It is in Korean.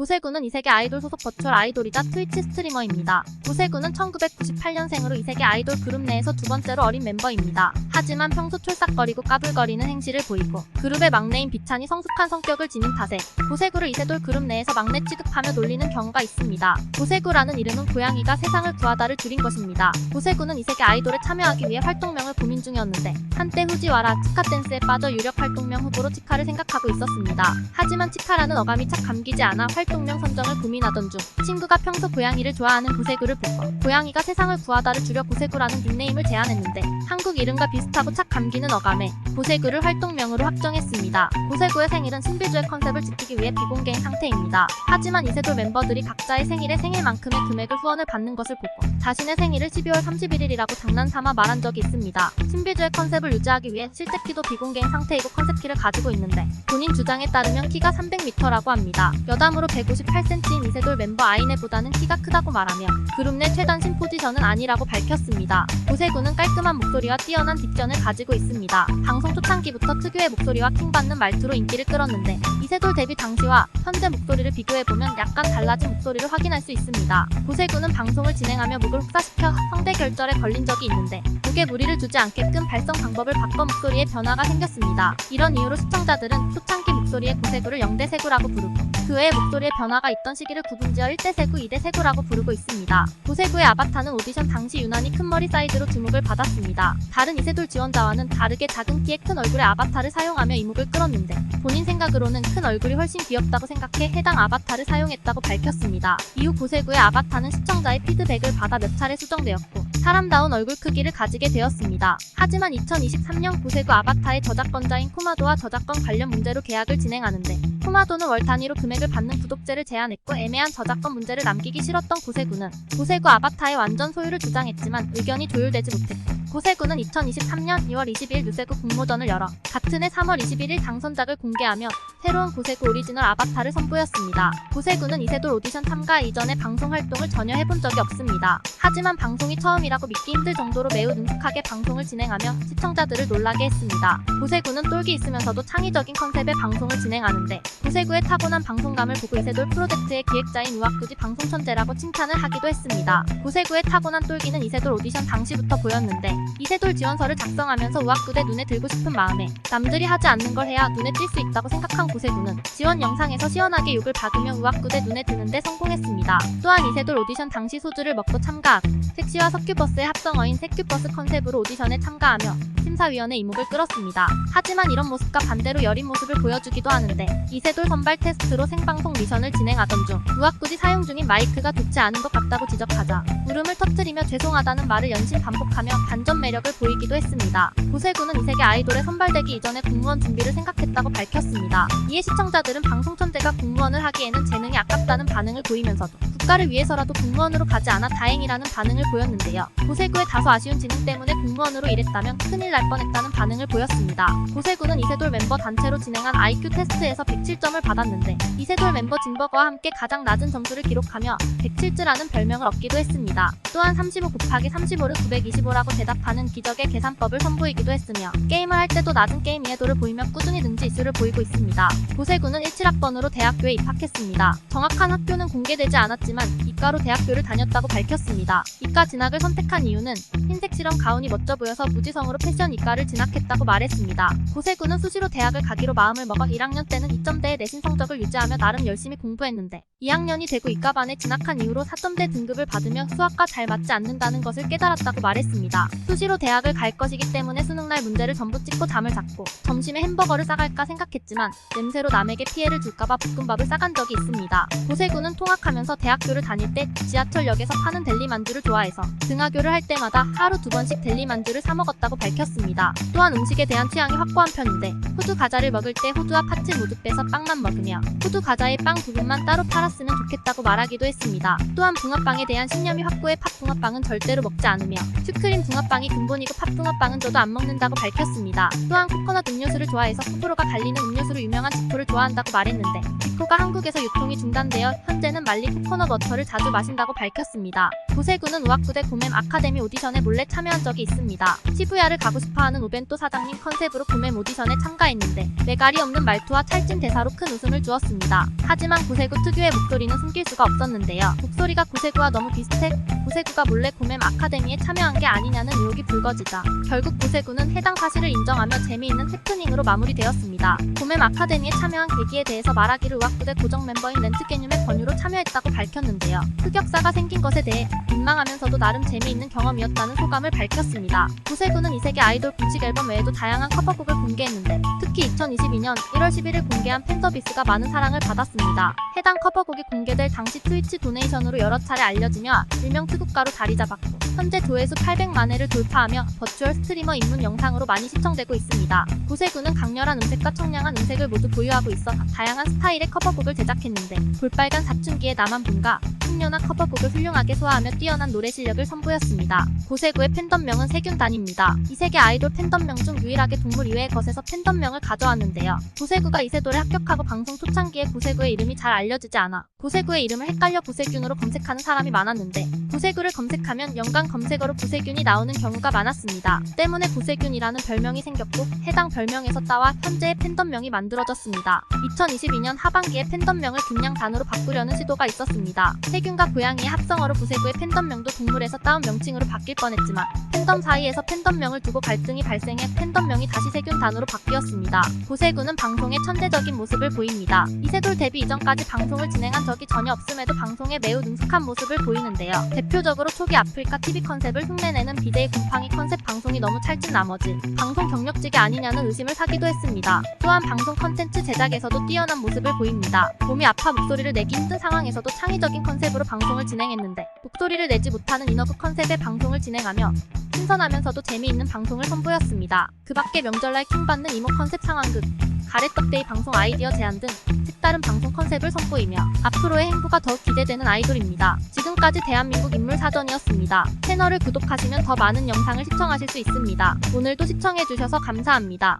고세구는 이세계 아이돌 소속 버추얼 아이돌이자 트위치 스트리머입니다. 고세구는 1998년생으로 이세계 아이돌 그룹 내에서 두 번째로 어린 멤버입니다. 하지만 평소 촐싹거리고 까불거리는 행실을 보이고 그룹의 막내인 비찬이 성숙한 성격을 지닌 탓에 고세구를 이세돌 그룹 내에서 막내 취급하며 놀리는 경우가 있습니다. 고세구라는 이름은 고양이가 세상을 구하다를 줄인 것입니다. 고세구는 이세계 아이돌에 참여하기 위해 활동명을 고민 중이었는데 한때 후지와라 치카댄스에 빠져 유력 활동명 후보로 치카를 생각하고 있었습니다. 하지만 치카라는 어감이 착 감기지 않아 활동 명 선정을 고민하던 중 친구가 평소 고양이를 좋아하는 고세구를 보고 고양이가 세상을 구하다를 줄여 고세구라는 닉네임을 제안했는데 한국 이름과 비슷하고 착 감기는 어감에 고세구를 활동명으로 확정했습니다. 고세구의 생일은 신비주의 컨셉을 지키기 위해 비공개인 상태입니다. 하지만 이세돌 멤버들이 각자의 생일에 생일만큼의 금액을 후원을 받는 것을 보고 자신의 생일을 12월 31일이라고 장난삼아 말한 적이 있습니다. 신비주의 컨셉을 유지하기 위해 실제 키도 비공개인 상태이고 컨셉 키를 가지고 있는데 본인 주장에 따르면 키가 300m라고 합니다. 여담으로 158cm인 이세돌 멤버 아이네보다는 키가 크다고 말하며 그룹 내 최단신 포지션은 아니라고 밝혔습니다. 고세구는 깔끔한 목소리와 뛰어난 딕션을 가지고 있습니다. 방송 초창기부터 특유의 목소리와 킹받는 말투로 인기를 끌었는데 이세돌 데뷔 당시와 현재 목소리를 비교해보면 약간 달라진 목소리를 확인할 수 있습니다. 고세구는 방송을 진행하며 목을 혹사시켜 성대 결절에 걸린 적이 있는데 목에 무리를 두지 않게끔 발성 방법을 바꿔 목소리에 변화가 생겼습니다. 이런 이유로 시청자들은 초창기 목소리의 고세구를 0대 세구라고 부르고 그 외에 목소리에 변화가 있던 시기를 구분지어 1대 세구, 2대 세구라고 부르고 있습니다. 고세구의 아바타는 오디션 당시 유난히 큰 머리 사이즈로 주목을 받았습니다. 다른 이세돌 지원자와는 다르게 작은 키에 큰 얼굴의 아바타를 사용하며 이목을 끌었는데 본인 생각으로는 큰 얼굴이 훨씬 귀엽다고 생각해 해당 아바타를 사용했다고 밝혔습니다. 이후 고세구의 아바타는 시청자의 피드백을 받아 몇 차례 수정되었고 사람다운 얼굴 크기를 가지게 되었습니다. 하지만 2023년 고세구 아바타의 저작권자인 코마도와 저작권 관련 문제로 계약을 진행하는데 코마도는 월 단위로 금액을 받는 구독제를 제안했고 애매한 저작권 문제를 남기기 싫었던 고세구는 고세구 아바타의 완전 소유를 주장했지만 의견이 조율되지 못했고 고세구는 2023년 2월 20일 유세구 공모전을 열어 같은 해 3월 21일 당선작을 공개하며 새로운 고세구 오리지널 아바타를 선보였습니다. 고세구는 이세돌 오디션 참가 이전에 방송 활동을 전혀 해본 적이 없습니다. 하지만 방송이 처음이라고 믿기 힘들 정도로 매우 능숙하게 방송을 진행하며 시청자들을 놀라게 했습니다. 고세구는 똘기 있으면서도 창의적인 컨셉의 방송을 진행하는데 고세구의 타고난 방송감을 보고 이세돌 프로젝트의 기획자인 우악구지 방송천재라고 칭찬을 하기도 했습니다. 고세구의 타고난 똘기는 이세돌 오디션 당시부터 보였는데 이세돌 지원서를 작성하면서 우악구대 눈에 들고 싶은 마음에 남들이 하지 않는 걸 해야 눈에 띌 수 있다고 생각한 고세구는 지원 영상에서 시원하게 욕을 박으며 우악구대 눈에 드는데 성공했습니다. 또한 이세돌 오디션 당시 소주를 먹고 참가하고 섹시와 석큐버스의 합성어인 색큐버스 컨셉으로 오디션에 참가하며 심사위원의 이목을 끌었습니다. 하지만 이런 모습과 반대로 여린 모습을 보여주기도 하는데 이세돌 선발 테스트로 생방송 미션을 진행하던 중 우악구지 사용 중인 마이크가 좋지 않은 것 같다고 지적하자 울음을 터뜨리며 죄송하다는 말을 연신 반복하며 반전 매력을 보이기도 했습니다. 고세구는 이세계 아이돌에 선발되기 이전에 공무원 준비를 생각했다고 밝혔습니다. 이에 시청자들은 방송 천재가 공무원을 하기에는 재능이 아깝다는 반응을 보이면서도 국가를 위해서라도 공무원으로 가지 않아 다행이라는 반응을 보였는데요. 고세구의 다소 아쉬운 지능 때문에 공무원으로 일했다면 큰일 날 뻔했다는 반응을 보였습니다. 고세구는 이세돌 mem버 단체로 진행한 IQ 테스트에서 107점을 받았는데 이세돌 멤버 진버거와 함께 가장 낮은 점수를 기록하며 107즈라는 별명을 얻기도 했습니다. 또한 35 곱하기 35를 925라고 대답하는 기적의 계산법을 선보이기도 했으며 게임을 할 때도 낮은 게임 이해도를 보이며 꾸준히 능지 이수를 보이고 있습니다. 고세구는 17학번으로 대학교에 입학했습니다. 정확한 학교는 공개되지 않았지만 이과로 대학교를 다녔다고 밝혔습니다. 이과 진학을 선택한 이유는 흰색 실험 가운이 멋져 보여서 무지성으로 패션 이과를 진학했다고 말했습니다. 고세구는 수시로 대학을 가기로 마음을 먹어 1학년 때는 2점대의 내신 성적을 유지하며 나름 열심히 공부했는데 2학년이 되고 이과반에 진학한 이후로 4점대 등급을 받으며 수학과 잘 맞지 않는다는 것을 깨달았다고 말했습니다. 수시로 대학을 갈 것이기 때문에 수능날 문제를 전부 찍고 잠을 잤고 점심에 햄버거를 싸갈까 생각했지만 냄새로 남에게 피해를 줄까봐 볶음밥을 싸간 적이 있습니다. 고세구는 통학하면서 대학 교를 다닐 때 지하철역에서 파는 델리 만두를 좋아해서 등하교를 할 때마다 하루 두 번씩 델리 만두를 사 먹었다고 밝혔습니다. 또한 음식에 대한 취향이 확고한 편인데 호두 과자를 먹을 때 호두와 파츠 모두 빼서 빵만 먹으며 호두 과자의 빵 부분만 따로 팔았으면 좋겠다고 말하기도 했습니다. 또한 붕어빵에 대한 신념이 확고해 팥 붕어빵은 절대로 먹지 않으며 슈크림 붕어빵이 근본이고 팥 붕어빵은 저도 안 먹는다고 밝혔습니다. 또한 코코넛 음료수를 좋아해서 호불호가 갈리는 음료수로 유명한 지코를 좋아한다고 말했는데 지코가 한국에서 유통이 가운데여 현재는 말리 코코넛 워터를 자주 마신다고 밝혔습니다. 고세군은 우악부대 고맴 아카데미 오디션에 몰래 참여한 적이 있습니다. 시부야를 가고 싶어하는 오벤또 사장님 컨셉으로 고맴 오디션에 참가했는데 매갈이 없는 말투와 찰진 대사로 큰 웃음을 주었습니다. 하지만 고세구 특유의 목소리는 숨길 수가 없었는데요. 목소리가 고세구와 너무 비슷해 고세구가 몰래 고맴 아카데미에 참여한 게 아니냐는 의혹이 불거지자 결국 고세구는 해당 사실을 인정하며 재미있는 해프닝으로 마무리되었습니다. 고맴 아카데미에 참여한 계기에 대해서 말하기를 우악부대 고정 멤버인 렌트게늄의 권유로 참여했다고 밝혔는데요. 흑역사가 생긴 것에 대해 민망하면서도 나름 재미있는 경험이었다는 소감을 밝혔습니다. 고세구는 이세계 아이돌 공식 앨범 외에도 다양한 커버곡을 공개했는데 특히 2022년 1월 11일 공개한 팬서비스가 많은 사랑을 받았습니다. 해당 커버곡이 공개될 당시 트위치 도네이션으로 여러 차례 알려지며 일명 특국가로 자리 잡았고 현재 조회수 800만 회를 돌파하며 버추얼 스트리머 입문 영상으로 많이 시청되고 있습니다. 고세구는 강렬한 음색과 청량한 음색을 모두 보유하고 있어 다양한 스타일의 커버곡을 제작했는데 볼빨간 사춘기의 남한분 과 풍년한 커버곡을 훌륭하게 소화하며 뛰어난 노래 실력을 선보였습니다. 고세구의 팬덤명은 세균단입니다. 이 세계 아이돌 팬덤명 중 유일하게 동물 이외의 것에서 팬덤명을 가져왔는데요. 고세구가 이세돌에 합격하고 방송 초창기에 고세구의 이름이 잘 알려지지 않아 고세구의 이름을 헷갈려 고세균으로 검색하는 사람이 많았는데 고세구를 검색하면 연관 검색어로 고세균이 나오는 경우가 많았습니다. 때문에 고세균이라는 별명이 생겼고 해당 별명에서 따와 현재의 팬덤명이 만들어졌습니다. 2022년 하반기에 팬덤명을 단어로 바꾸려는 시도가 있었습니다. 세균과 고양이의 합성어로 고세구의 팬덤명도 동물에서 따온 명칭으로 바뀔 뻔했지만 팬덤 사이에서 팬덤명을 두고 갈등이 발생해 팬덤명이 다시 세균 단어로 바뀌었습니다. 고세구는 방송에 천재적인 모습을 보입니다. 이세돌 데뷔 이전까지 방송을 진행한 적이 전혀 없음에도 방송에 매우 능숙한 모습을 보이는데요. 대표적으로 초기 아프리카 TV 컨셉을 흉내내는 BJ 곰팡이 컨셉 방송이 너무 찰진 나머지 방송 경력직이 아니냐는 의심을 사기도 했습니다. 또한 방송 컨텐츠 제작에서도 뛰어난 모습을 보입니다. 몸이 아파 목소리를 내기 힘든 상황에서도 창의 적인 컨셉으로 방송을 진행했는데 목소리를 내지 못하는 인어극 컨셉의 방송을 진행하며 신선하면서도 재미있는 방송을 선보였습니다. 그 밖에 명절날 킹받는 이모 컨셉 상황극, 가래떡데이 방송 아이디어 제안 등 색다른 방송 컨셉을 선보이며 앞으로의 행보가 더욱 기대되는 아이돌입니다. 지금까지 대한민국 인물 사전이었습니다. 채널을 구독하시면 더 많은 영상을 시청하실 수 있습니다. 오늘도 시청해주셔서 감사합니다.